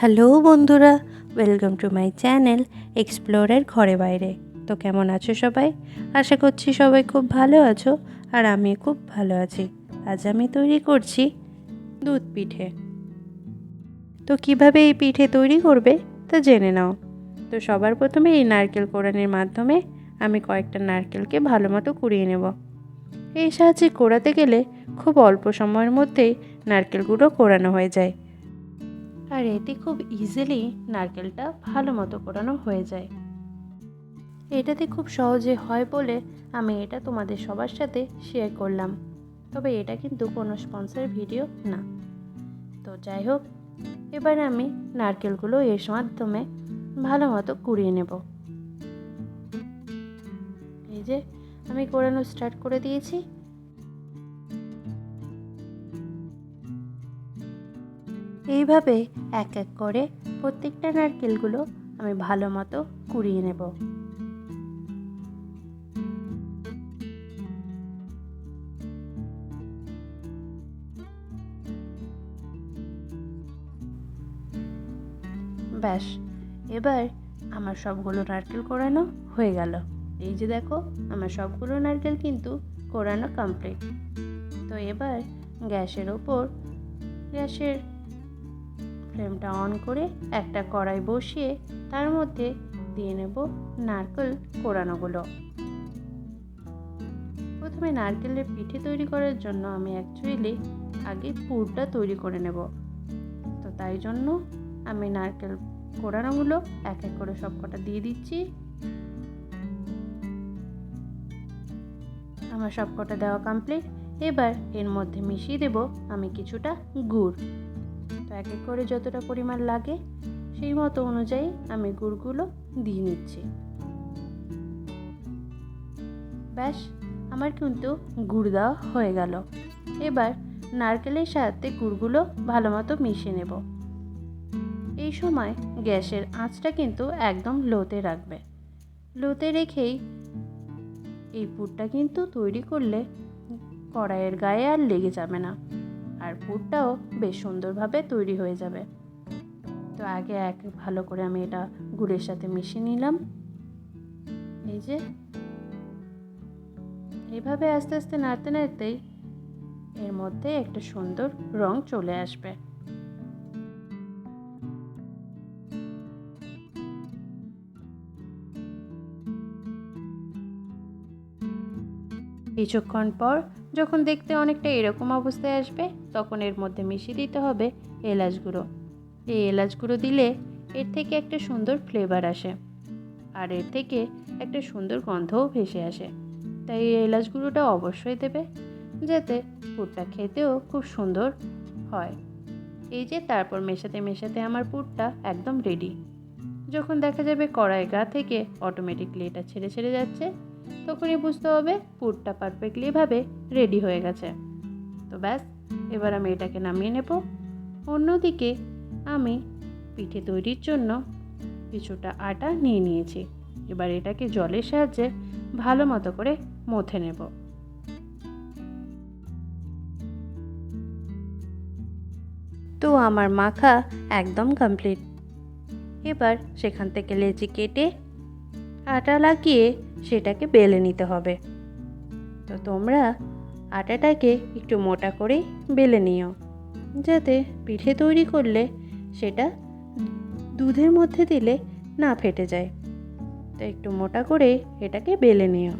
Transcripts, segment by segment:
Hello বন্ধুরা welcome to my channel এক্সপ্লোরের ঘরে বাইরে। তো কেমন আছো সবাই? আশা করছি সবাই খুব ভালো আছো আর আমি খুব ভালো আছি। আজ আমি তৈরি করছি দুধ পিঠে। তো কীভাবে এই পিঠে তৈরি করবে তা জেনে নাও। তো সবার প্রথমে এই নারকেল কোড়ানোর মাধ্যমে আমি কয়েকটা নারকেলকে ভালো মতো কুড়িয়ে নেব। এই সাহায্যে কোড়াতে গেলে খুব অল্প সময়ের মধ্যেই নারকেলগুলো কোড়ানো হয়ে যায়। আর এতে খুব ইজিলি নারকেলটা ভালো মতো কোরানো হয়ে যায়। এটাতে খুব সহজে হয় বলে আমি এটা তোমাদের সবার সাথে শেয়ার করলাম। তবে এটা কিন্তু কোনো স্পন্সর ভিডিও না। তো যাই হোক, এবার আমি নারকেলগুলো এর মাধ্যমে ভালো মতো কুড়িয়ে নেব। এই যে, আমি কোরানো স্টার্ট করে দিয়েছি। এইভাবে এক এক করে প্রত্যেকটা নারকেলগুলো আমি ভালো মতো কুড়িয়ে নেব। ব্যাস, এবার আমার সবগুলো নারকেল কোরানো হয়ে গেল। এই যে দেখো, আমার সবগুলো নারকেল কিন্তু কোরানো কমপ্লিট তো এবার গ্যাসের ওপর, গ্যাসের ফ্লেমটা অন করে একটা কড়াই বসিয়ে তার মধ্যে দিয়ে নেব নারকেল কোড়ানোগুলো প্রথমে নারকেলের পিঠে তৈরি করার জন্য আমি অ্যাকচুয়ালি আগে পুরটা তৈরি করে নেব। তো তাই জন্য আমি নারকেল কোড়ানোগুলো এক এক করে সব কটা দিয়ে দিচ্ছি। আমার সব কটা দেওয়া কমপ্লিট এবার এর মধ্যে মিশিয়ে দেব আমি কিছুটা গুড়। তো এক এক করে যতটা পরিমাণ লাগে, সেই মতো অনুযায়ী আমি গুড়গুলো দিয়ে নিচ্ছি। ব্যাস, আমার কিন্তু গুড় দেওয়া হয়ে গেল। এবার নারকেলের সাথে গুড়গুলো ভালো মতো মিশিয়ে নেব। এই সময় গ্যাসের আঁচটা কিন্তু একদম লোতে রাখবে। লোতে রেখেই এই পুরটা কিন্তু তৈরি করলে কড়াইয়ের গায়ে আর লেগে যাবে না। আর পুরটাও বেশ সুন্দরভাবে তৈরি হয়ে যাবে। তো আগে এক ভালো করে আমি এটা গুড়ের সাথে মিশিয়ে নিলাম। এই যে। এইভাবে আস্তে আস্তে নাড়তে নাড়তেই এর মধ্যে একটা সুন্দর রং চলে আসবে। কিছুক্ষণ পর যখন দেখতে অনেকটা এরকম অবস্থায় আসবে, তখন এর মধ্যে মিশিয়ে দিতে হবে এলাচ গুঁড়ো। এই এলাচ গুঁড়ো দিলে এর থেকে একটা সুন্দর ফ্লেভার আসে আর এর থেকে একটা সুন্দর গন্ধও ভেসে আসে। তাই এই এলাচ গুঁড়োটা অবশ্যই দেবে যাতে পুরটা খেতেও খুব সুন্দর হয়। এই যে তারপর মেশাতে মেশাতে আমার পুরটা একদম রেডি যখন দেখা যাবে কড়াই গা থেকে অটোমেটিকলি এটা ছেড়ে ছেড়ে যাচ্ছে তখনই বুঝতে হবে পুরটা পারফেক্টলি ভাবে রেডি হয়ে গেছে। তো ব্যাস, এবার আমি এটাকে নামিয়ে নেব। অন্যদিকে আমি পিঠে তৈরির জন্য কিছুটা আটা নিয়ে নিয়েছি। এবার এটাকে জলের সাহায্যে ভালো মতো করে মথে নেব। তো আমার মাখা একদম কমপ্লিট এবার সেখান থেকে লেচি কেটে আটা লাগিয়ে সেটাকে বেলে নিতে হবে। তো তোমরা আটাটাকে একটু মোটা করে বেলে নিও। যাতে পিঠে তৈরি করলে সেটা দুধের মধ্যে দিলে না ফেটে যায়। তো একটু মোটা করে এটাকে বেলে নিও।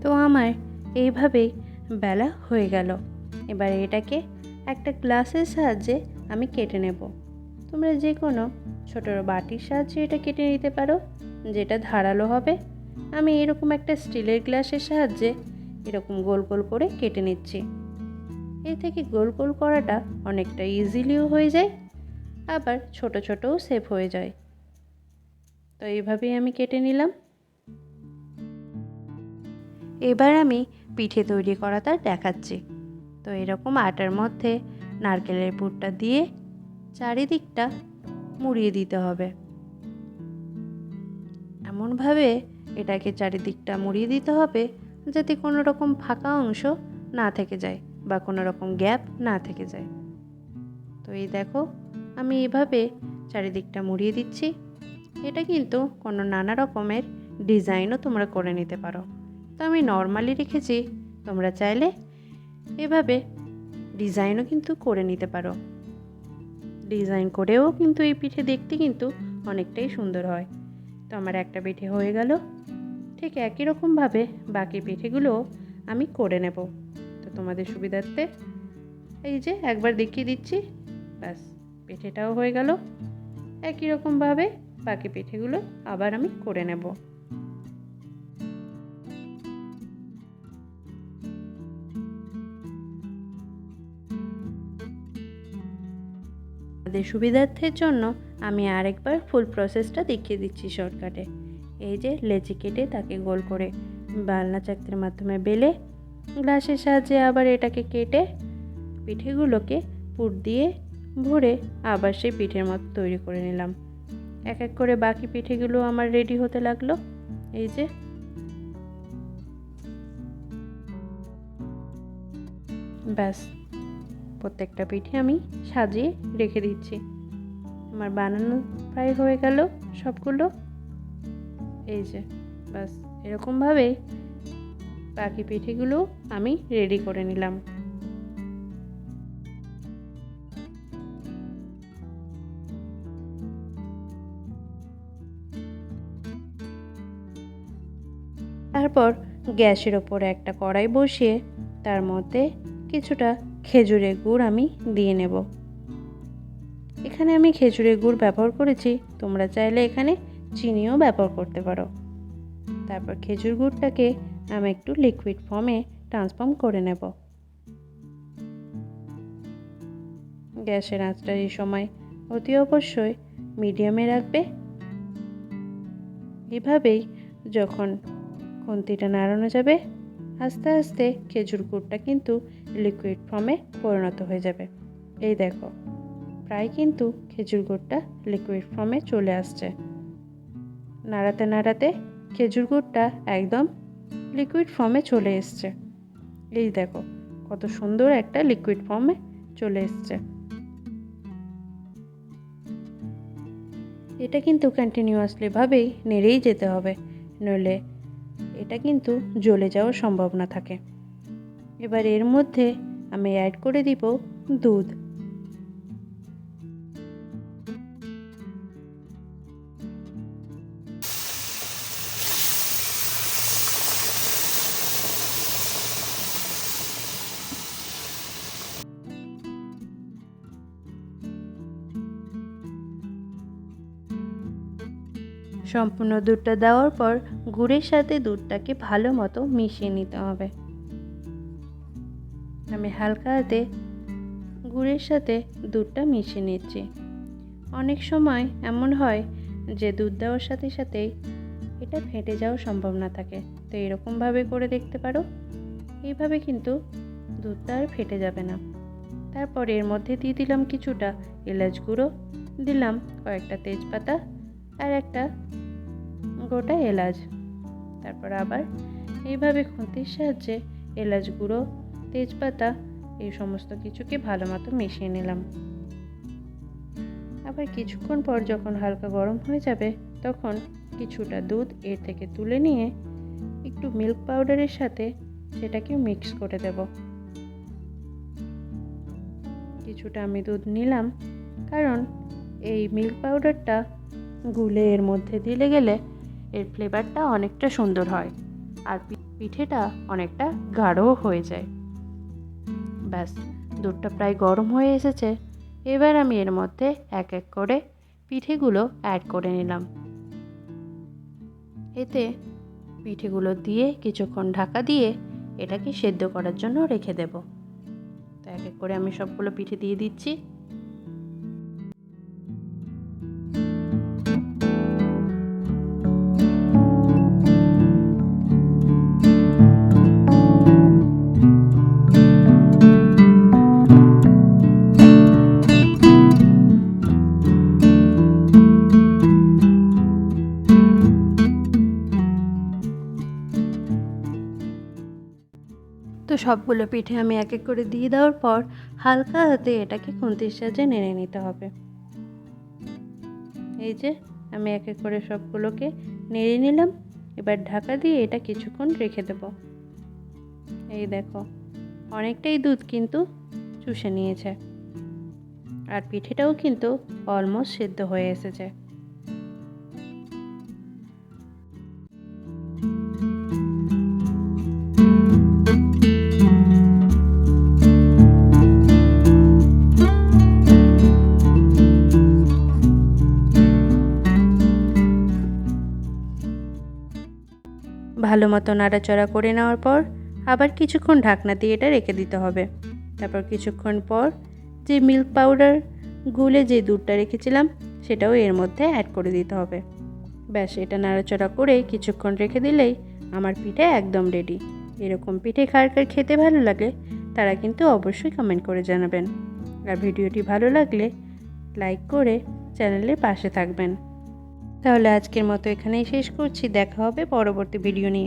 তো আমার এইভাবেই বেলা হয়ে গেল। এবার এটাকে একটা গ্লাসের সাহায্যে আমি কেটে নেব। তোমরা যে কোনো ছোটো বাটির সাহায্যে এটা কেটে নিতে পারো, যেটা ধারালো হবে। আমি এরকম একটা স্টিলের গ্লাসের সাহায্যে এরকম গোল গোল করে কেটে নিচ্ছি। এর থেকে গোল গোল করাটা অনেকটা ইজিলিও হয়ে যায়, আবার ছোট ছোটও সেভ হয়ে যায়। তো এইভাবেই আমি কেটে নিলাম। এবার আমি পিঠে তৈরি করাটা দেখাচ্ছি। তো এরকম আটার মধ্যে নারকেলের পুরটা দিয়ে চারিদিকটা মুড়িয়ে দিতে হবে। এমনভাবে এটাকে চারিদিকটা মুড়িয়ে দিতে হবে যাতে কোনো রকম ফাঁকা অংশ না থেকে যায় বা কোনো রকম গ্যাপ না থেকে যায়। তো এই দেখো, আমি এভাবে চারিদিকটা মুড়িয়ে দিচ্ছি। এটা কিন্তু কোনো নানা রকমের ডিজাইনও তোমরা করে নিতে পারো। তো আমি নর্মালি রেখেছি, তোমরা চাইলে এভাবে ডিজাইনও কিন্তু করে নিতে পারো। ডিজাইন করেও কিন্তু এই পিঠে দেখতে কিন্তু অনেকটাই সুন্দর হয়। তো আমার একটা পিঠে হয়ে গেল। ঠিক একই রকমভাবে বাকি পিঠেগুলো আমি করে নেব। তো তোমাদের সুবিধার্থে এই যে একবার দেখিয়ে দিচ্ছি। ব্যাস, পিঠেটাও হয়ে গেল। একই রকমভাবে বাকি পিঠেগুলো আবার আমি করে নেব। আমাদের সুবিধার্থের জন্য আমি আরেকবার ফুল প্রসেসটা দেখিয়ে দিচ্ছি শর্টকাটে এই যে লেচি কেটে তাকে গোল করে বালনা চাকতির মাধ্যমে বেলে, গ্লাসের সাহায্যে আবার এটাকে কেটে পিঠেগুলোকে পুর দিয়ে ভরে আবার সেই পিঠের মতো তৈরি করে নিলাম। এক এক করে বাকি পিঠেগুলো আমার রেডি হতে লাগল। এই যে ব্যাস। প্রত্যেকটা পিঠে আমি সাজিয়ে রেখে দিচ্ছি। আমার বানানো প্রায় হয়ে গেল সবগুলো। এই যে, ব্যাস, এরকমভাবে বাকি পিঠেগুলো আমি রেডি করে নিলাম। তারপর গ্যাসের ওপরে একটা কড়াই বসিয়ে তার মধ্যে কিছুটা খেজুরের গুড় আমি দিয়ে নেব। এখানে আমি খেজুরের গুড় ব্যবহার করেছি। তোমরা চাইলে এখানে চিনিও ব্যবহার করতে পারো। তারপর খেজুর গুড়টাকে আমি একটু লিকুইড ফর্মে ট্রান্সফর্ম করে নেব। গ্যাসের আঁচটা এই সময় অতি অবশ্যই মিডিয়ামে রাখবে। এভাবেই যখন খুন্তিটা নাড়ানো যাবে, আস্তে আস্তে খেজুর গুড়টা কিন্তু লিকুইড ফর্মে পরিণত হয়ে যাবে। এই দেখো, প্রায় কিন্তু খেজুর গুড়টা লিকুইড ফর্মে চলে আসছে। নাড়াতে নাড়াতে খেজুর গুড়টা একদম লিকুইড ফর্মে চলে এসছে। এই দেখো, কত সুন্দর একটা লিকুইড ফর্মে চলে এসছে। এটা কিন্তু কন্টিনিউয়াসলিভাবেই নেড়েই যেতে হবে, নইলে এটা কিন্তু জ্বলে যাওয়ার সম্ভাবনা থাকে। এবার এর মধ্যে আমি অ্যাড করে দিব দুধ। সম্পূর্ণ দুধটা দেওয়ার পর গুড়ের সাথে দুধটাকে ভালো মতো মিশিয়ে নিতে হবে। আমি হালকা হাতে গুড়ের সাথে দুধটা মিশিয়ে নিচ্ছি। অনেক সময় এমন হয় যে দুধ দেওয়ার সাথে সাথেই এটা ফেটে যাওয়ার সম্ভাবনা থাকে। তো এরকমভাবে করে দেখতে পারো। এইভাবে কিন্তু দুধটা আর ফেটে যাবে না। তারপর এর মধ্যে দিয়ে দিলাম কিছুটা এলাচ গুঁড়ো, দিলাম কয়েকটা তেজপাতা আর একটা গোটা এলাচ। তারপর আবার এইভাবে খুন্তির সাহায্যে এলাচ গুঁড়ো তেজপাতা, এই সমস্ত কিছুকে ভালো মতো মিশিয়ে নিলাম। আবার কিছুক্ষণ পর যখন হালকা গরম হয়ে যাবে, তখন কিছুটা দুধ এর থেকে তুলে নিয়ে একটু মিল্ক পাউডারের সাথে সেটাকে মিক্স করে দেব। কিছুটা আমি দুধ নিলাম, কারণ এই মিল্ক পাউডারটা গুলে এর মধ্যে দিলে গেলে এর ফ্লেভারটা অনেকটা সুন্দর হয়, আর পিঠেটা অনেকটা গাঢ়ও হয়ে যায়। ব্যাস, দুধটা প্রায় গরম হয়ে এসেছে। এবার আমি এর মধ্যে এক এক করে পিঠেগুলো অ্যাড করে নিলাম। এতে পিঠেগুলো দিয়ে কিছুক্ষণ ঢাকা দিয়ে এটাকে সেদ্ধ করার জন্য রেখে দেব। তো এক এক করে আমি সবগুলো পিঠে দিয়ে দিচ্ছি। সবগুলো পিঠে আমি এক এক করে দিয়ে দেওয়ার পর হালকা হাতে এটাকে খুন্তির সাহায্যে নেড়ে নিতে হবে। এই যে, আমি এক এক করে সবগুলোকে নেড়ে নিলাম। এবার ঢাকা দিয়ে এটা কিছুক্ষণ রেখে দেব। এই দেখো, অনেকটাই দুধ কিন্তু চুষে নিয়েছে। আর পিঠেটাও কিন্তু অলমোস্ট সেদ্ধ হয়ে এসেছে। ভালো মতো নাড়াচড়া করে নেওয়ার পর আবার কিছুক্ষণ ঢাকনা দিয়ে এটা রেখে দিতে হবে। তারপর কিছুক্ষণ পর যে মিল্ক পাউডার গুলে যে দুধটা রেখেছিলাম, সেটাও এর মধ্যে অ্যাড করে দিতে হবে। ব্যাস, এটা নাড়াচড়া করে কিছুক্ষণ রেখে দিলেই আমার পিঠে একদম রেডি এরকম পিঠে কার কার খেতে ভালো লাগে, তারা কিন্তু অবশ্যই কমেন্ট করে জানাবেন। আর ভিডিওটি ভালো লাগলে লাইক করে চ্যানেলের পাশে থাকবেন। তাহলে আজকের মতো এখানেই শেষ করছি। দেখা হবে পরবর্তী ভিডিও নিয়ে।